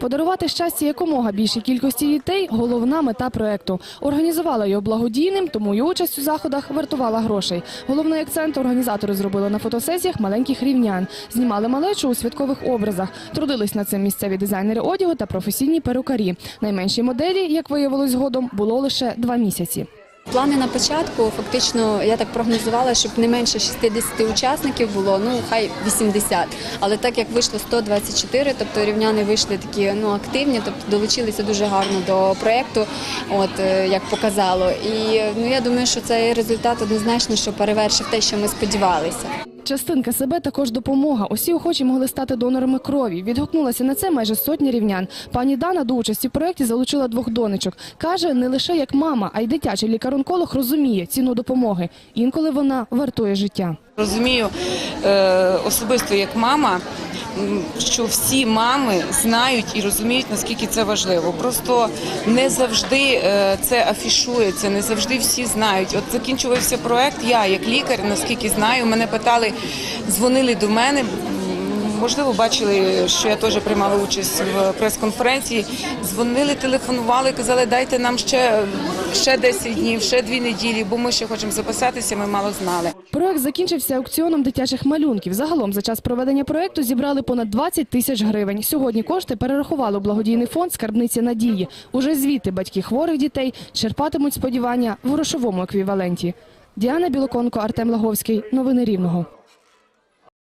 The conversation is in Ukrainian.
Подарувати щастя якомога більшій кількості дітей – головна мета проекту. Організувала його благодійним, тому і участь у заходах вартувала грошей. Головний акцент організатори зробили на фотосесіях маленьких рівнян. Знімали малечу у святкових образах. Трудились над цим місцеві дизайнери одягу та професійні перукарі. Найменшій моделі, як виявилось згодом, було лише два місяці. Плани на початку фактично я так прогнозувала, щоб не менше 60 учасників було, ну хай 80. Але так як вийшло 124, тобто рівняни вийшли такі ну активні, тобто долучилися дуже гарно до проєкту, от е, як показало. І ну я думаю, що цей результат однозначно що перевершив те, що ми сподівалися. Частинка себе також допомога. Усі охочі могли стати донорами крові. Відгукнулася на це майже сотня рівнян. Пані Дана до участі в проєкті залучила двох донечок. Каже, не лише як мама, а й дитячий лікар-онколог розуміє ціну допомоги. Інколи вона вартує життя. Розумію е, особисто як мама, що всі мами знають і розуміють, наскільки це важливо. Просто не завжди е, це афішується, не завжди всі знають. От закінчувався проект. Я як лікар, наскільки знаю, мене питали, дзвонили до мене. Можливо, бачили, що я теж приймала участь в прес-конференції. Дзвонили, телефонували, казали, дайте нам ще, ще 10 днів, ще 2 неділі, бо ми ще хочемо записатися, ми мало знали. Проект закінчився аукціоном дитячих малюнків. Загалом за час проведення проекту зібрали понад 20 тисяч гривень. Сьогодні кошти перерахували у благодійний фонд скарбниці надії. Уже звідти батьки хворих дітей черпатимуть сподівання в грошовому еквіваленті. Діана Білоконко, Артем Лаговський. Новини Рівного.